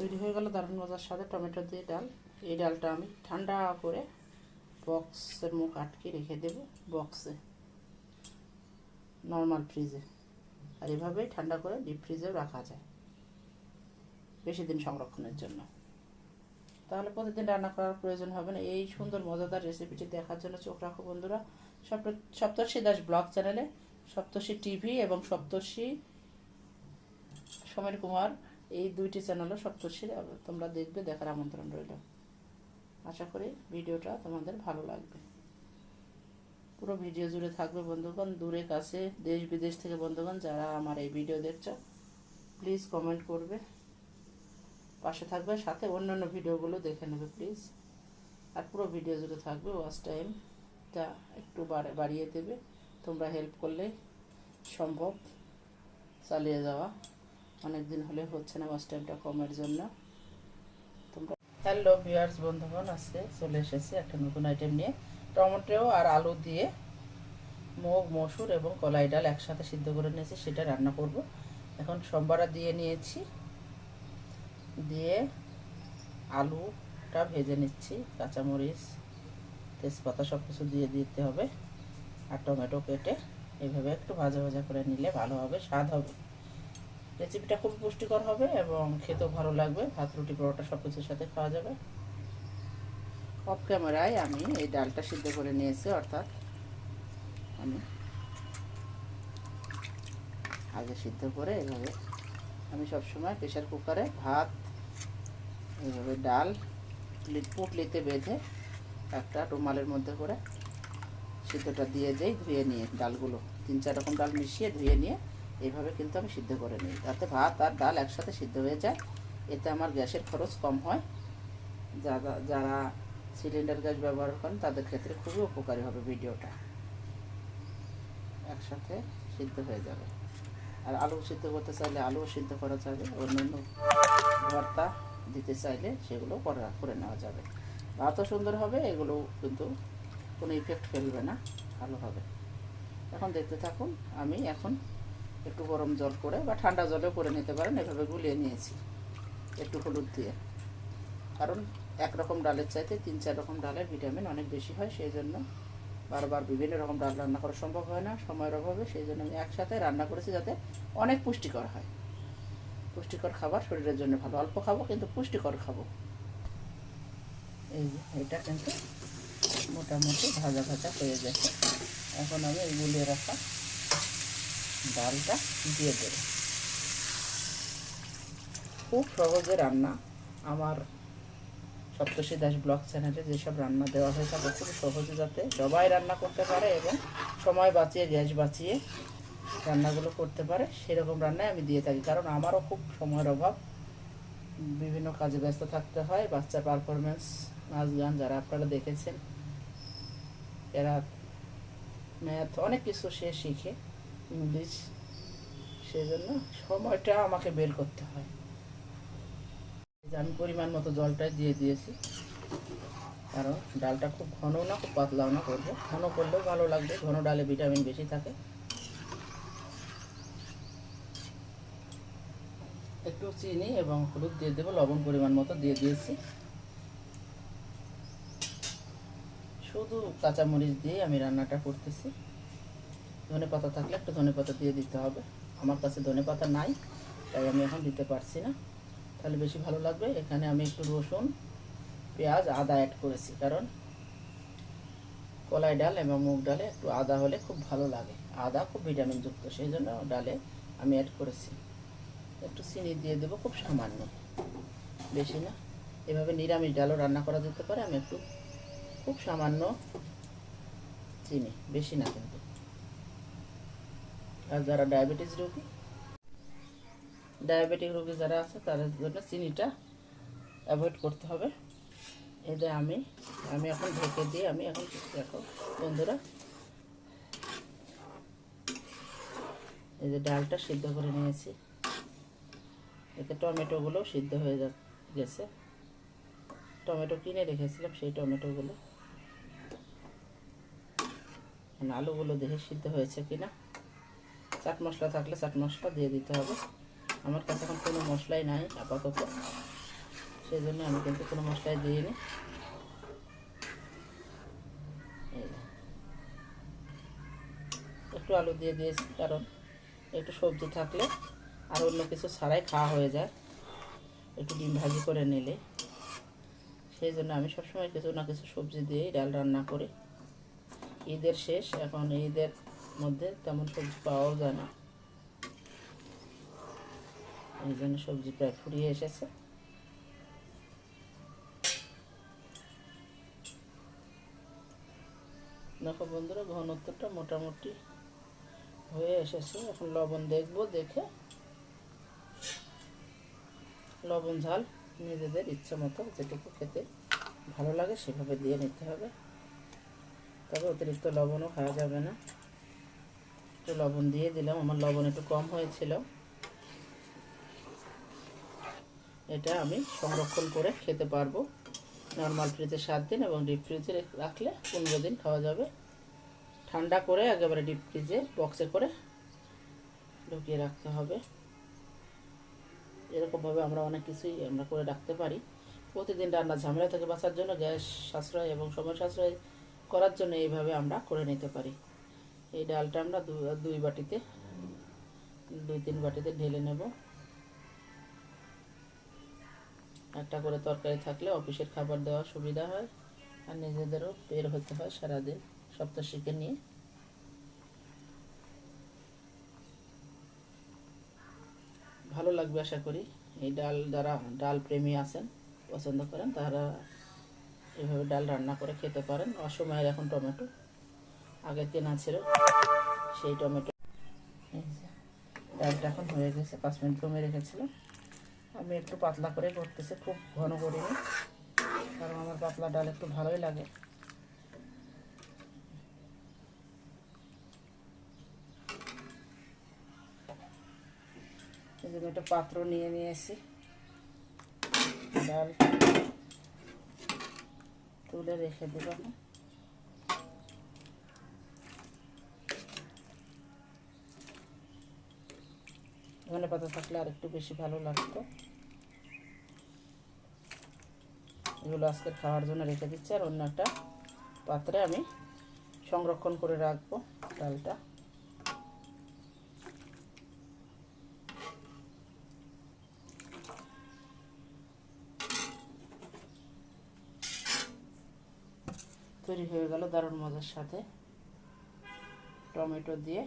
তৈরি হয়ে গেল দারুণ মজার সাথে টমেটো দিয়ে ডাল। এই ডালটা আমি ঠান্ডা করে বক্সের মুখ আটকে রেখে দেব বক্সে, নর্মাল ফ্রিজে। আর এভাবেই ঠান্ডা করে ডিপ ফ্রিজেও রাখা যায় বেশি দিন সংরক্ষণের জন্য। তাহলে প্রতিদিন রান্না করার প্রয়োজন হবে না। এই সুন্দর, মজাদার রেসিপিটি দেখার জন্য চোখ রাখো বন্ধুরা। সপ্ত- সপ্তর্ষি দাস ব্লগ চ্যানেলে সপ্তর্ষি টিভি এবং সপ্তর্ষি সমীর কুমার এই দুইটি চ্যানেলও সপ্তর্ষির তোমরা দেখবে, দেখার আমন্ত্রণ রইল। আশা করি ভিডিওটা তোমাদের ভালো লাগবে। পুরো ভিডিও জুড়ে থাকবে বন্ধুগণ, দূরে কাছে, দেশ বিদেশ থেকে বন্ধুগণ, যারা আমার এই ভিডিও দেখছ প্লিজ কমেন্ট করবে। পাশে থাকবে, সাথে অন্যান্য ভিডিওগুলো দেখে নেবে প্লিজ আর পুরো ভিডিও জুড়ে থাকবে ওয়াচ টাইমটা একটু বাড়- বাড়িয়ে দেবে। তোমরা হেল্প করলে সম্ভব চালিয়ে যাওয়া। অনেক দিন হলে হচ্ছে না ওয়াচ টাইমটা কমের জন্য। তোমরা হ্যালো ভিউয়ার্স বন্ধুগণ, আজকে চলে এসেছি একটা নতুন আইটেম নিয়ে। টমেটো আর আলু দিয়ে মুগ, মসুর এবং কলাই ডাল একসাথে সিদ্ধ করে নিয়েছি, সেটা রান্না করব। এখন সম্বারা দিয়ে নিয়েছি। দিয়ে আলুটা ভেজে নিচ্ছি, কাঁচামরিচ, তেজপাতা সব কিছু দিয়ে দিতে হবে। আর টমেটো কেটে এভাবে একটু ভাজা ভাজা করে নিলে ভালো হবে, স্বাদ হবে। রেসিপিটা খুব পুষ্টিকর হবে এবং খেতেও ভালো লাগবে। ভাত, রুটি, পরোটা সব কিছুর সাথে খাওয়া যাবে। অফ ক্যামেরায় আমি এই ডালটা সিদ্ধ করে নিয়েছি, অর্থাৎ আমি আগে সিদ্ধ করে এভাবে আমি সবসময় প্রেশার কুকারে ভাত এইভাবে ডাল পুটলিতে বেঁধে একটা রুমালের মধ্যে করে সিদ্ধটা দিয়ে দেই, ধুয়ে নিয়ে ডালগুলো, তিন চার রকম ডাল মিশিয়ে ধুয়ে নিয়ে এইভাবে কিন্তু আমি সিদ্ধ করে নিই। তাতে ভাত আর ডাল একসাথে সিদ্ধ হয়ে যায়, এতে আমার গ্যাসের খরচ কম হয়। যারা যারা সিলিন্ডার গ্যাস ব্যবহার করেন, তাদের ক্ষেত্রে খুবই উপকারী হবে ভিডিওটা। একসাথে সিদ্ধ হয়ে যাবে। আর আলু সিদ্ধ করতে চাইলে আলুও সিদ্ধ করা যাবে। অন্যান্য ভর্তা দিতে চাইলে সেগুলো করা, করে নেওয়া যাবে। ভাতও সুন্দর হবে, এগুলো কিন্তু কোনো ইফেক্ট ফেলবে না, ভালো হবে। এখন দেখতে থাকুন, আমি এখন একটু গরম জল করে বা ঠান্ডা জলেও করে নিতে পারেন, এভাবে গুলিয়ে নিয়েছি একটু হলুদ দিয়ে। কারণ একরকম ডালের চাইতে তিন, চার রকম ডালের ভিটামিন অনেক বেশি হয়, সেই জন্য বারবার বিভিন্ন রকম ডাল রান্না করা সম্ভব হয় না, সময়ের অভাবে, সেই জন্য আমি একসাথে রান্না করেছি যাতে অনেক পুষ্টিকর হয়। পুষ্টিকর খাবার শরীরের জন্য ভালো। অল্প খাব, কিন্তু পুষ্টিকর খাব। এই এটা কিন্তু মোটামুটি ভাজা ভাজা হয়ে গেছে। এখন আমি এই গুলিয়ে রাখা ডালটা দিয়ে দেব। খুব সহজে রান্না আমার সপ্তর্ষি দাস ব্লগ চ্যানেলে যেসব রান্না দেওয়া হয়ে থাকে খুব সহজে যাতে সবাই রান্না করতে পারে এবং সময় বাঁচিয়ে, গ্যাস বাঁচিয়ে রান্নাগুলো করতে পারে, সেরকম রান্নাই আমি দিয়ে থাকি। কারণ আমারও খুব সময়ের অভাব। বিভিন্ন কাজে ব্যস্ত থাকতে হয় বাচ্চার পারফরমেন্স নাচ গান যারা আপনারা দেখেছেন, এরা ম্যাথ অনেক কিছু সে শিখে। ইংলিশ, সেজন্য সময়টা আমাকে বের করতে হয়। আমি পরিমাণ মতো জলটাই দিয়ে দিয়েছি। কারণ ডালটা খুব ঘনও না, খুব পাতলাও না করব। ঘন করলেও ভালো লাগবে, ঘন ডালে ভিটামিন বেশি থাকে। একটু চিনি এবং হলুদ দিয়ে দেবো, লবণ পরিমাণ মতো দিয়ে দিয়েছি। শুধু কাঁচামরিচ দিয়ে আমি রান্নাটা করতেছি। ধনে পাতা থাকলে একটু ধনে পাতা দিয়ে দিতে হবে। আমার কাছে ধনে পাতা নাই, তাই আমি এখন দিতে পারছি না। তাহলে বেশি ভালো লাগবে। এখানে আমি একটু রসুন, পেঁয়াজ, আদা অ্যাড করেছি, কারণ কলাই ডাল এবং মুগ ডালে একটু আদা হলে খুব ভালো লাগে। আদা খুব ভিটামিনযুক্ত সেই জন্য ডালে আমি অ্যাড করেছি। একটু চিনি দিয়ে দেবো, খুব সামান্য। বেশি না। এভাবে নিরামিষ ডালও রান্না করা যেতে পারে। আমি একটু খুব সামান্য চিনি, বেশি না কিন্তু। আর যারা ডায়াবেটিস রোগী, ডায়াবেটিক রোগী যারা আছে, তাদের জন্য চিনিটা অ্যাভয়েড করতে হবে। যে আমি আমি এখন ঢেকে দিয়ে আমি এখন দেখো, বন্ধুরা। এই যে ডালটা সিদ্ধ করে নিয়েছি। এতে টমেটোগুলো সিদ্ধ হয়ে গেছে। টমেটো কিনে রেখেছিলাম, সেই টমেটোগুলো। মানে আলুগুলো দেখে সিদ্ধ হয়েছে কিনা চাট মশলা থাকলে চাট মশলা দিয়ে দিতে হবে। আমার কাছে এখন কোনো মশলাই নাই, আপাতত। সেই জন্য আমি কিন্তু কোনো মশলাই দিইনি। একটু আলু দিয়ে দিয়েছি, কারণ একটু সবজি থাকলে আর অন্য কিছু ছাড়াই খাওয়া হয়ে যায়। একটু ডিম ভাজি করে নিলে। সেই জন্য আমি সবসময় কিছু না কিছু সবজি দিয়েই ডাল রান্না করি। ঈদের শেষ, এখন ঈদের মধ্যে তেমন সবজি পাওয়াও যায় না। এই জন্য সবজি প্রায় ফুরিয়ে এসেছে। দেখো বন্ধুরা, ঘনত্বটা মোটামুটি হয়ে এসেছে। এখন লবণ দেখব, দেখে লবণ, ঝাল নিজেদের ইচ্ছে মতো যেটুকু খেতে ভালো লাগে সেভাবে দিয়ে নিতে হবে। তবে অতিরিক্ত লবণও খাওয়া যাবে না। একটু লবণ দিয়ে দিলাম, আমার লবণ একটু কম হয়েছিল। এটা আমি সংরক্ষণ করে খেতে পারব। নর্মাল ফ্রিজে সাত দিন এবং ডিপ ফ্রিজে রাখলে পনেরো দিন খাওয়া যাবে। ঠান্ডা করে একেবারে ডিপ ফ্রিজে বক্সে করে ঢুকিয়ে রাখতে হবে। এরকমভাবে আমরা অনেক কিছুই আমরা করে রাখতে পারি। প্রতিদিন রান্না ঝামেলা থেকে বাঁচার জন্য গ্যাস সাশ্রয় এবং সময় সাশ্রয় করার জন্য এইভাবে আমরা করে নিতে পারি। এই ডালটা আমরা দুই বাটিতে, দুই, তিন বাটিতে ঢেলে নেব। একটা করে তরকারি থাকলে অফিসের খাবার দেওয়া সুবিধা হয়, আর নিজেদেরও বের হতে হয় সারাদিন সপ্তাহশিকে নিয়ে। ভালো লাগবে আশা করি। এই ডাল যারা ডাল প্রেমী আছেন, পছন্দ করেন, তারা এভাবে ডাল রান্না করে খেতে পারেন। অসময়ের এখন টমেটো। আগে কেনা ছিল সেই টমেটো ডালটা এখন হয়ে গেছে, পাঁচ মিনিট কমে রেখেছিলাম। আমি একটু পাতলা করে করতেছি, খুব ঘন করিনি, কারণ আমার পাতলা ডাল একটু ভালোই লাগে। জন্য একটা পাত্র নিয়ে নিয়েছি। ডাল তুলে রেখে দেব ধনে পাতা থাকলে আর একটু বেশি ভালো লাগতো। এগুলো আজকে খাওয়ার জন্য রেখে দিচ্ছি, আর অন্য একটা পাত্রে আমি সংরক্ষণ করে রাখব ডালটা। তৈরি হয়ে গেল দারুণ মজার সাথে টমেটো দিয়ে